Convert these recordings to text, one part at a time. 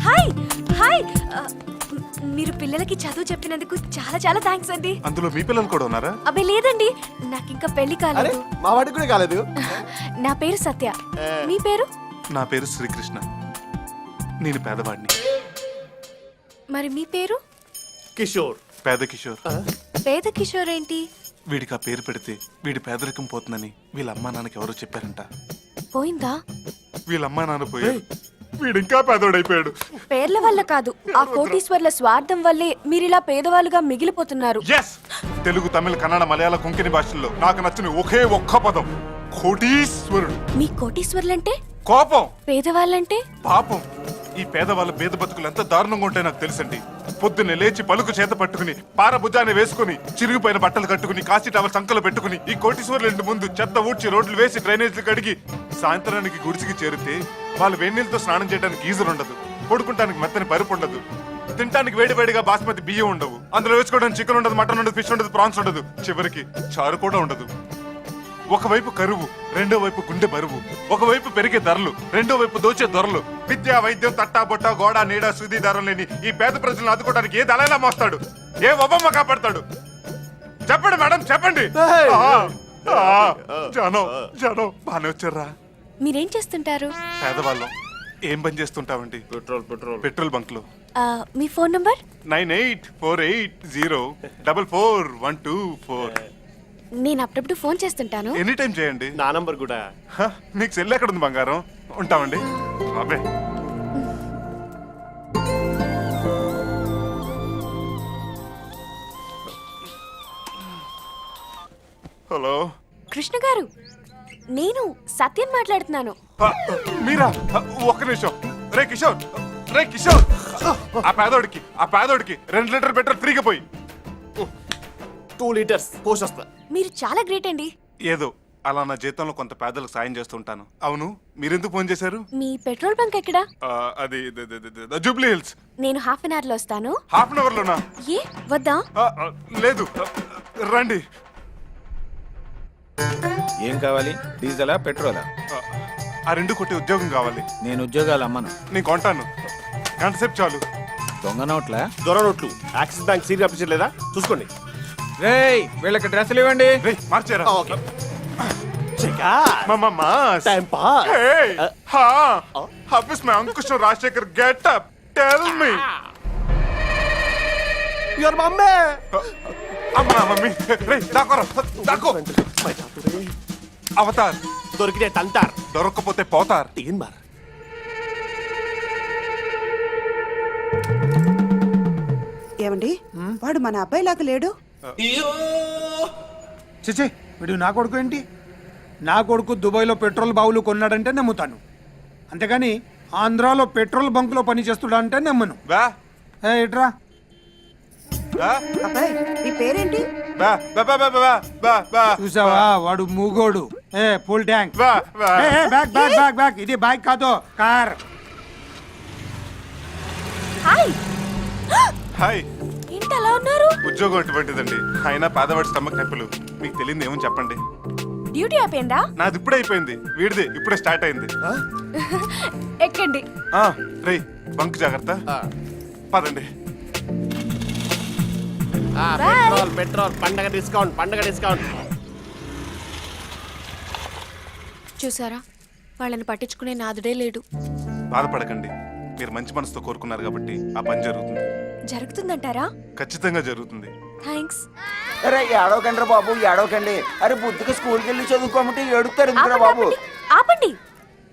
Hi hi మ్- మీరు పిల్లలకి చదువు చెప్పినందుకు చాలా చాలా థ్యాంక్స్ అండి. అందులో మీ పిల్లలు కూడా ఉన్నారా? అబ్బే లేదండి. నాకు ఇంకా పెళ్ళి కాలేదు మా వాడికి కూడా కాలేదు. నా పేరు సత్య. మీ పేరు? నా పేరు శ్రీకృష్ణ. నేను పేదవాడిని. మరి మీ పేరు? కిషోర్. పేద కిషోర్. పేద కిషోర్ ఏంటి? వీడికి ఆ పేరు పెడితే వీడి పేదరికం పోతుందని వీళ్ళ అమ్మా నాన్నకి ఎవరో చెప్పారంట. పోయిందా? వీళ్ళ అమ్మా నాన్న పోయారు. వీడు ఇంకా పేదోడైపోయాడు. పేర్ల వల్ల కాదు. ఆ కోటీశ్వర్ల స్వార్థం వల్లే మీరిలా పేదవాళ్ళుగా మిగిలిపోతున్నారు. ఎస్ తెలుగు తమిళ కన్నడ మలయాళ కొంకణి భాషల్లో నాకు నచ్చిన ఒకే ఒక్క పదం కోటీశ్వరుడు. మీ కోటీశ్వర్లంటే? కోపం. పేదవాళ్ళంటే? పాపం. ఈ పేదవాళ్ళ పేద బతుకులు ఎంత దారుణంగా ఉంటాయో నాకు తెలుసండి. పొద్దున్నే లేచి పలుకు చేత పట్టుకుని పార భుజాన్ని వేసుకుని చిరిగిపోయిన బట్టలు కట్టుకుని కాశీ టవల్ సంకలు పెట్టుకుని ఈ కోటీశ్వర్ల ఇంటి ముందు చెత్త ఊడ్చి రోడ్లు వేసి డ్రైనేజీలు కడిగి సాయంత్రానికి గుడిసికి చేరితే వాళ్ళు వేడినీళ్ళతో స్నానం చేయడానికి గీజర్ ఉండదు పడుకుంటానికి మెత్తని పరుపు ఉండదు తినడానికి వేడివేడిగా బాస్మతి బియ్యం ఉండవు అందులో వేసుకోవడానికి చికెన్ ఉండదు మటన్ ఉండదు ఫిష్ ఉండదు ప్రాన్స్ ఉండదు చివరికి చారు కూడా ఉండదు. ఒకవైపు కరువు రెండో వైపు గుండె బరువు. ఒకవైపు పెరిగే ధరలు రెండో వైపు దోచే ధరలు విద్య వైద్యం తట్టా బొట్ట గోడ నీడ సుది ధరలు లేని ఈ పేద ప్రజలను ఆదుకోవడానికి ఏ దళైనా మోస్తాడు? ఏ ఒబమ్మ కాపాడతాడు? చెప్పండి మేడం చెప్పండి. జనం జనం వచ్చారా? మీరేం చేస్తుంటారు? పేదవాళ్ళం. ఏం పని చేస్తుంటామండి? Petrol petrol. పెట్రోల్ బంక్లో ఆ, మీ phone number? Nine eight four eight zero double four one two four. నేను అప్పుడప్పుడు ఫోన్ చేస్తుంటాను. ఎనీ టైం చేయండి. నా నంబర్ కూడా. హ, నీకు సెల్ ఎక్కడ ఉంది బంగారం? ఉంటామండి. అబ్బే. హలో. కృష్ణ గారు నేను సత్యం మాట్లాడుతున్నాను. హ, మీరా? హ, ఒక్క నిమిషం. రే కిషోర్. రే కిషోర్. ఆ పేదోడికి ఆ పేదోడికి రెండు లీటర్ పెట్రోల్ ఫ్రీగా పోయి. టూ లీటర్స్ పోషొస్తా. మీరు చాలా గ్రేట్ అండి. ఏదో అలా నా జీతంలో కొంత పేదలకు సాయం చేస్తుంటాను అవును మీరెందుకు ఫోన్ చేశారు? మీ పెట్రోల్ బంక్ ఎక్కడా? ఆ, అది ద- ద- ద- ద- జూబ్లీ హిల్స్. నేను హాఫ్ అన్ అవర్లో వస్తాను. హాఫ్ అన్ అవర్ లోనా ఏ వద్దా? ఆ, ఆ, లేదు ఆ, రండి. ఏం కావాలి? డీజిలా పెట్రోలా? ఆ, ఆ రెండు కొట్టి ఉద్యోగం కావాలి. నేను ఉద్యోగాలు అమ్మను. నేను కొంటాను. గంట సేపు చాలు. దొంగ నోట్లా? దొర నోట్లు. యాక్సిస్ బ్యాంక్ సీరియల్ అప్లికేషన్ లేదా? చూసుకోండి. రేయ్ వీళ్ళకి డ్రెస్సులు ఇవ్వండి. రే మార్చారా. ఓకే. చెకా. మామా time pass! Ha! How is my Ankush Rajshekhar get up? Tell me! Your mummy. అమ్మా మమ్మీ. రే దాకోరా దాకో. అవతార్. దొరికితే తంటార్ దొరక్కపోతే పోతార్. తీన్ మార్? ఏమండి? వాడు మన అబ్బాయిలాగా లేడు? చిచి వీడు నా కొడుకు ఏంటి? నా కొడుకు దుబాయ్లో పెట్రోల్ బావులు కొన్నాడంటే నమ్ముతాను. అంతేగాని ఆంధ్రాలో పెట్రోల్ బంకులో పని చేస్తున్నాడంటే నమ్మను. బా. ఏ ఇట్రా. బా. అబ్బాయి నీ పేరేంటి? బా బా బా బా బా బా బా చూసావా? వాడు మూగోడు. ఏ full tank. Back back back back ఇది బైక్ కాదు కార్. హాయ్. హాయ్. ఏంటి అలా ఉన్నారు? ఉద్యోగం అటువంటిదండి అయినా పేదవాడి స్టమక్ నొప్పులు. మీకు తెలియదు ఏమని చెప్పండి. డ్యూటీ అయిపోయిందా? నాది ఇప్పుడే అయిపోయింది. వీడిది ఇప్పుడే స్టార్ట్ అయింది. ఎక్కండి. ఆ రే బంక్ జాగ్రత్త. పదండి. పెట్రోల్ పెట్రోల్ పండగ డిస్కౌంట్ పండగ డిస్కౌంట్. చూసారా? వాళ్ళని పట్టించుకునే నాదుడే లేడు. బాధపడకండి. మీరు మంచి మనసుతో కోరుకున్నారు కాబట్టి ఆ పని జరుగుతుంది. జరుగుతుందంటారా? ఖచ్చితంగా జరుగుతుంది. థ్యాంక్స్ అరే ఏడవకండి బాబు ఏడవకండి. అరే బుద్ధిగా స్కూల్కి వెళ్ళి చదువుకోమంటే ఏడుస్తారు ఎందుకురా బాబు? ఆపండి. ఆపండి.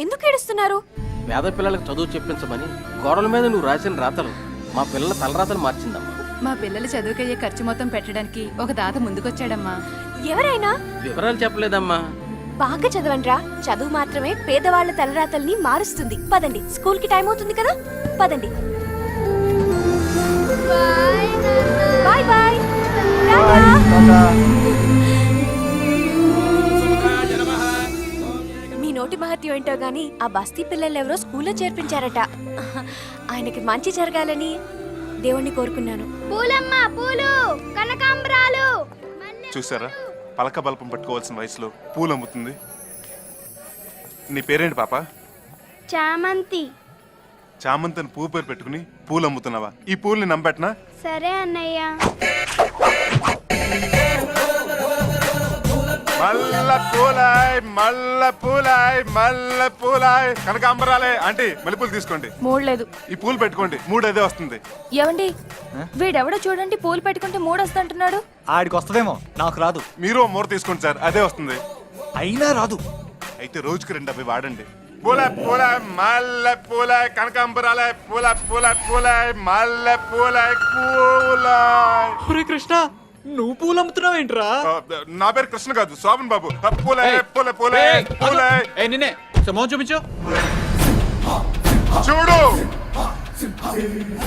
ఎందుకు ఏడుస్తున్నారు? పేద పిల్లలకు చదువు చెప్పించమని గోడల మీద నువ్వు రాసిన రాతలు మా పిల్లల తలరాతలు మార్చిందమ్మా. మా పిల్లల చదువుకయ్యే ఖర్చు మొత్తం పెట్టడానికి ఒక దాత ముందుకొచ్చాడమ్మా. ఎవరైనా? వివరాలు చెప్పలేదమ్మా. బాగా చదవండ్రా. చదువు మాత్రమే పేదవాళ్ళ తలరాతల్ని మారుస్తుంది. పదండి స్కూల్కి టైం అవుతుంది కదా? పదండి. బాయ్ బాయ్ మీ నోటి మహత్యం ఏంటో గాని ఆ బస్తీ పిల్లలు ఎవరో స్కూల్లో చేర్పించారట. ఆయనకి మంచి జరగాలని దేవుణ్ణి కోరుకున్నాను. పూలమ్మ పూలు కనకాంబరాలు చూసారా పలక బల్పం పట్టుకోవాల్సిన వయసులో పూలు అమ్ముతుంది నీ పేరేంటి పాప? చామంతి. చామంతిని పువ్వు పేరు పెట్టుకుని పూలు అమ్ముతున్నావా? ఈ పూల్ని నమ్మెట్నా సరే అన్నయ్య. మల్ల పూలాయ్ మల్ల పూలాయ్ మల్ల పూలాయ్. కనకాంబరాలే ఆంటీ మల్లెపూలు తీసుకోండి. మూడలేదు ఈ పూలు పెట్టుకోండి మూడు అదే వస్తుంది. ఏమండి? వీడెవడో చూడండి పూలు పెట్టుకుంటే మూడు వస్తుంటున్నాడు ఆడికి వస్తుందేమో నాకు రాదు. మీరు ఓ మూర తీసుకోండి సార్ అదే వస్తుంది. అయినా రాదు. అయితే రోజుకి రెండు అవి వాడండి. పూల పూల మల్ల పూల కనకాంబరాలే పూల పూల పూల మల్ల పూల పూల. ఒరే కృష్ణ నువ్వు పూలు అమ్ముతున్నావు ఏంట్రా నా పేరు కృష్ణ కాదు శోభన్ బాబు. పూల పూల పూల పూల. నిన్నే. సమోహం చూపించు. చూడు.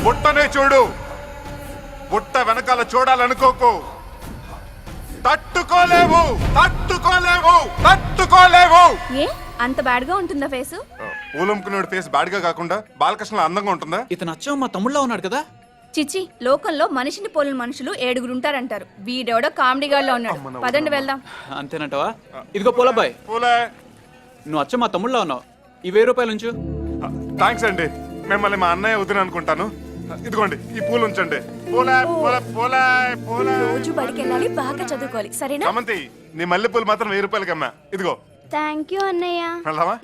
బుట్టనే చూడు. బుట్ట వెనకాల చూడాలనుకోకు. తట్టుకోలేవు తట్టుకోలేవు తట్టుకోలేవు. ఏ? అంత బ్యాడ్గా ఉంటుందా ఫేసు? పూలమ్ముకునేవాడి ఫేస్ బ్యాడ్గా కాకుండా బాలకృష్ణ అందంగా ఉంటుందా? ఇతను అచ్చం మా తమ్ముళ్ళ ఉన్నాడు కదా. చిచి లోకంలో మనిషిని పోలిన మనుషులు ఏడుగురు ఉంటారంటారు. వీడెవడో కామెడీగాల్లో ఉన్నాడు. పదండి వెళ్దాం. అంతేనంటవా? ఇదిగో పూలబ్బాయ్ పూల. నువ్వు అచ్చం మా తమ్ముళ్ళ ఉన్నావు. ఈ వెయ్యి రూపాయలు ఉంచు. థ్యాంక్స్ అండి. మిమ్మల్ని మా అన్నయ్య వదిన అనుకుంటాను. ఇదిగోండి ఈ పూలు ఉంచండి. పూల పూల పూల పూల. రోజు బడికి వెళ్ళాలి బాగా చదువుకోవాలి. సరేనా? సమంతి నీ మల్లె పూలు మాత్రం వెయ్యి రూపాయలకి అమ్మా ఇదిగో. థ్యాంక్ యూ అన్నయ్య. వెళ్దామా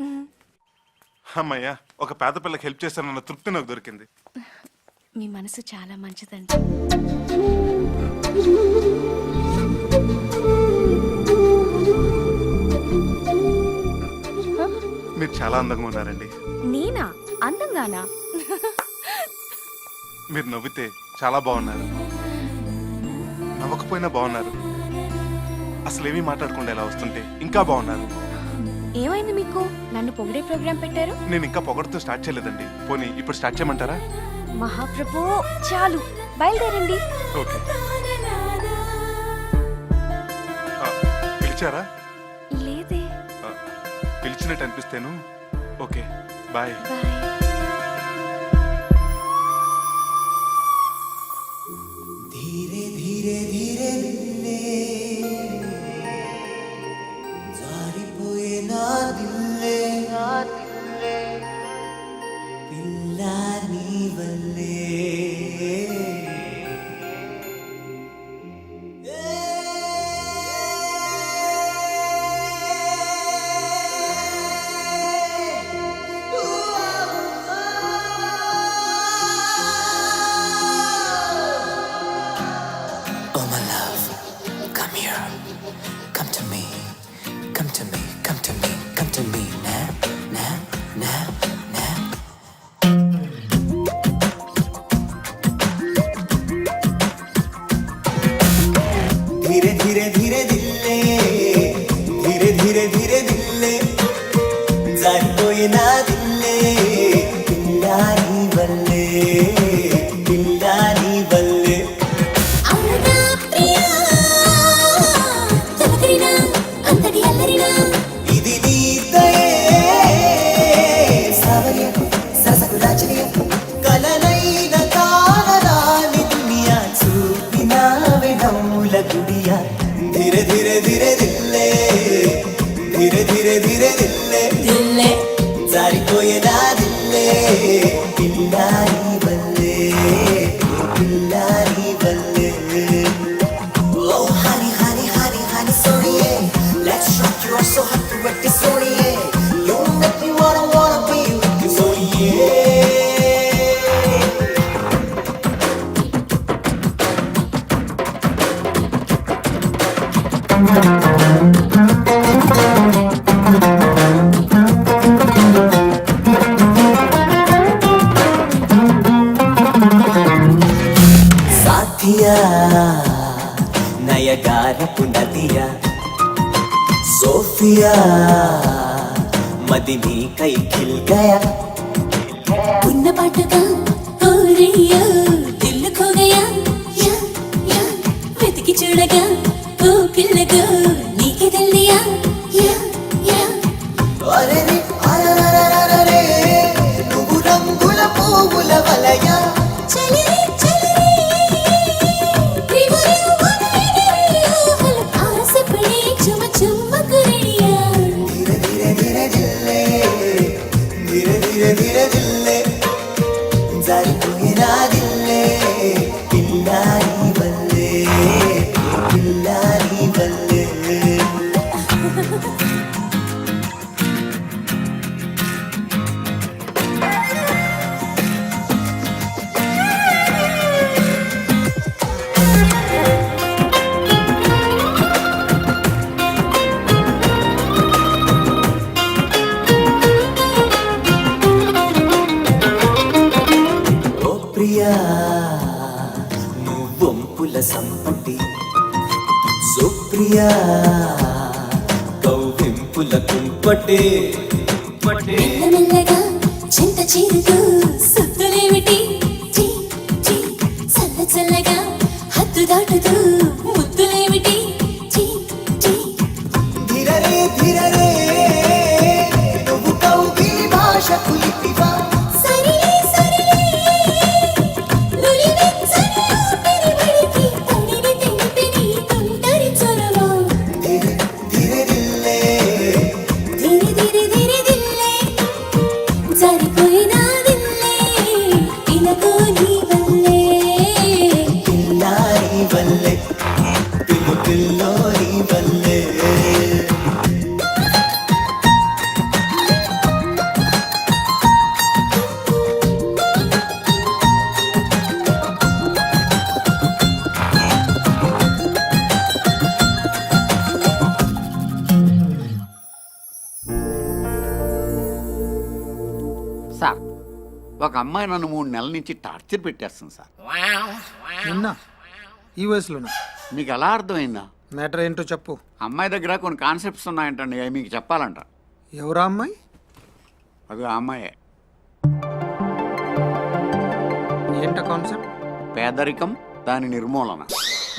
అమ్మయ్యా ఒక పేద పిల్లకి హెల్ప్ చేశానన్న తృప్తి నాకు దొరికింది. మీ మనసు చాలా మంచిదండి. మీరు చాలా అందంగా ఉన్నారండి. నేనా? అందంగానా? మీరు నవ్వితే చాలా బాగున్నారు. నవ్వకపోయినా బాగున్నారు. అసలు ఏమీ మాట్లాడకుండా ఇలా వస్తుంటే ఇంకా బాగున్నారు. ఏమైంది మీకు? నన్ను పొగిడే ప్రోగ్రాం పెట్టారు? నేను ఇంకా పొగడుతూ స్టార్ట్ చేయలేదండి. పోనీ ఇప్పుడు స్టార్ట్ చేయమంటారా? మహాప్రభు చాలు. బయలుదేరండి. ఓకే. ఆ, పిలిచారా? లేదే. ఆ, పిలిచినట్టు అనిపిస్తేను. Okay bye. బాయ్. നീനാതില്ലേ ഇല്ല നീ വല്ലേ సాథియా నయగారపు నదియా సోఫియా మదిని కై ఖిల్ గయా ఉన్న పాటగా కౌవింపుల కుంపటే. మెల్లమెల్లగా చింత చేరుతూ ఒక అమ్మాయి నన్ను మూడు నెలల నుంచి టార్చర్ పెట్టేస్తుంది సార్. నిన్న? ఈ వయసులోనా? మీకు ఎలా అర్థమైందా? మ్యాటర్ ఏంటో చెప్పు. అమ్మాయి దగ్గర కొన్ని కాన్సెప్ట్స్ ఉన్నాయంటండి అవి మీకు చెప్పాలంట. ఎవరా అమ్మాయి? అది ఆ అమ్మాయే. ఏంట కాన్సెప్ట్? పేదరికం దాని నిర్మూలన.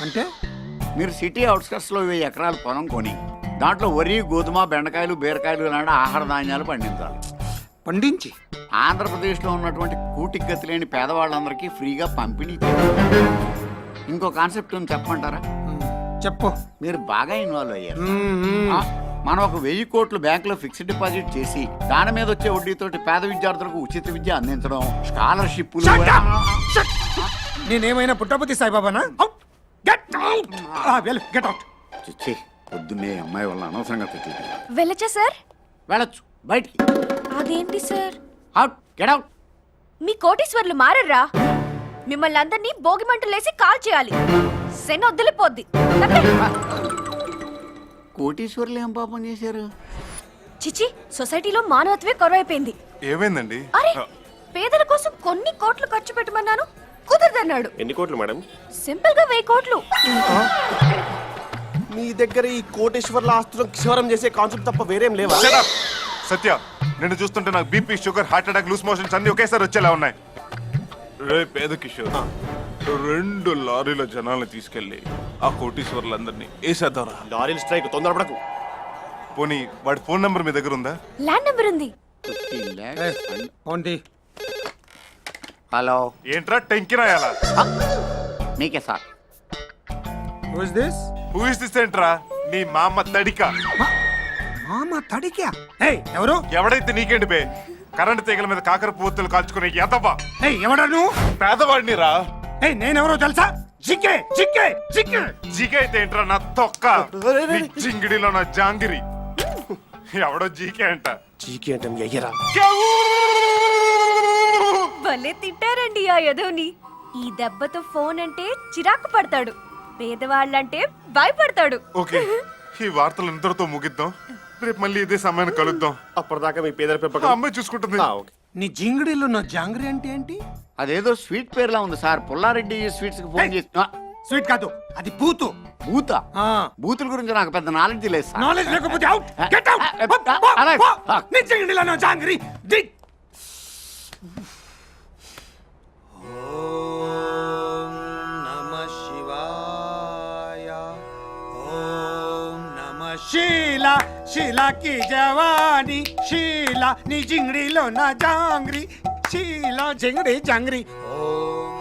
అంటే? మీరు సిటీ అవుట్స్కట్స్లో వెయ్యి ఎకరాల పొలం కొని దాంట్లో వరి గోధుమ బెండకాయలు బీరకాయలు ఇలాంటి ఆహార ధాన్యాలు పండించాలి. పండించి? ఆంధ్రప్రదేశ్లో ఉన్నటువంటి కూటికి గతి లేని పేదవాళ్ళందరికీ ఫ్రీగా పంపిణీ ఇంకో కాన్సెప్ట్ ఉంది చెప్పమంటారా? చెప్పు. మీరు బాగా ఇన్వాల్వ్ అయ్యారు. ఆ, మనం ఒక వెయ్యి కోట్లు బ్యాంకులో ఫిక్స్డ్ డిపాజిట్ చేసి దాని మీద వచ్చే వడ్డీతోటి పేద విద్యార్థులకు ఉచిత విద్య అందించడం స్కాలర్షిప్లు Shut up! Shut- నేనేమైనా పుట్టపతి సాయిబాబానా? Get out well get out చిచ్చి పొద్దున్నే అమ్మాయి వల్ల అనవసరంగా వెళ్ళచ్చా సార్? వెళ్ళొచ్చు బయటికి. అదేంటి సార్? అవుట్ గెట్ అవుట్ మీ కోటీశ్వర్లు మారర్రా. మిమ్మల్ని అందరినీ భోగి మంటలేసి కాల్ చేయాలి. శని వదిలిపోద్ది. కోటీశ్వర్లు ఏం పాపం చేశారు? చిచి సొసైటీలో మానవత్వే కొరవైపోయింది. ఏమైందండి? అరే పేదల కోసం కొన్ని కోట్లు ఖర్చు పెట్టమన్నాను. కుదరదన్నాడు. ఎన్ని కోట్లు మేడం? సింపుల్గా వెయ్యి కోట్లు. మీ దగ్గర ఈ కోటేశ్వర్ల ఆస్తులను క్షవరం చేసే కాన్సెప్ట్ తప్ప వేరేం లేవా! సత్య నిన్ను చూస్తుంటే నాకు BP sugar heart attack loose motions అన్ని ఒకేసారి వచ్చేలా ఉన్నాయి. రే పేద కిషోర్. రెండు లారీల జనాల్ని తీసుకెళ్ళి ఆ కోటీశ్వర్లందరినీ వేసేద్దారా లారీల స్ట్రైక్ తొందరపడకు పోనీ వాడి ఫోన్ నంబర్ మీ దగ్గర ఉందా? ల్యాండ్ నెంబర్ ఉంది. ఓన్టీ హలో. ఏంట్రా టెంకిరాయాలా మీకే sir. Who is this who is this ఏంట్రా? నీ మామ తడిక. మామ తడికా ఏయ్ ఎవరు? ఎవడైతే నీకేంటి బే? కరెంట్ తీగల మీద కాకర పువ్వుతులు కాల్చుకునే ఎదవా ఏయ్ ఎవడా నువ్వు? పేదవాడిని రా. ఏయ్ నేనెవరో తెలుసా? జిక్కే జిక్కే జిక్కే జీకే అయితే ఏంట్రా నా తొక్క? నీ జింగిడిలో నా జాంగిరి. ఎవడో జీకే అంట. చీకి అంటే మీ అయ్యరా? భలే తిట్టారండి ఆ యదవ్ని. ఈ దెబ్బతో ఫోన్ అంటే చిరాకు పడతాడు. పేదవాళ్ళంటే భయపడతాడు. ఓకే ఈ వార్తలు ఇంతటితో ముగిద్దాం. రేపు మళ్ళీ ఇదే సమయాన్ని కలుద్దాం. అప్పటిదాకా మీ పేదల ఆ పెంపకం అమ్మాయి చూసుకుంటుంది ఓకే. నీ జింగిడిలో నా జాంగ్రీ అంటే ఏంటి? అదేదో స్వీట్ పేరులా ఉంది సార్. పుల్లారెడ్డి స్వీట్స్కి ఫోన్ చేసి ఆ, స్వీట్ కాదు అది పూతు బూత? ఆ. బూతుల గురించి నాకు పెద్ద నాలెడ్జ్ లేదు సార్. నాలెడ్జ్ లేకపోతే అవుట్ గెట్ అవుట్. నీ జింగిడిలో నా జాంగ్రీ. ది. ఓం నమ శివాయ ఓం నమ శీల. శీలా కి జవాని శీలా నీ జింగిడిలో నా జాంగ్రీ శీలా జింగిడి జాంగ్రీ. ఓం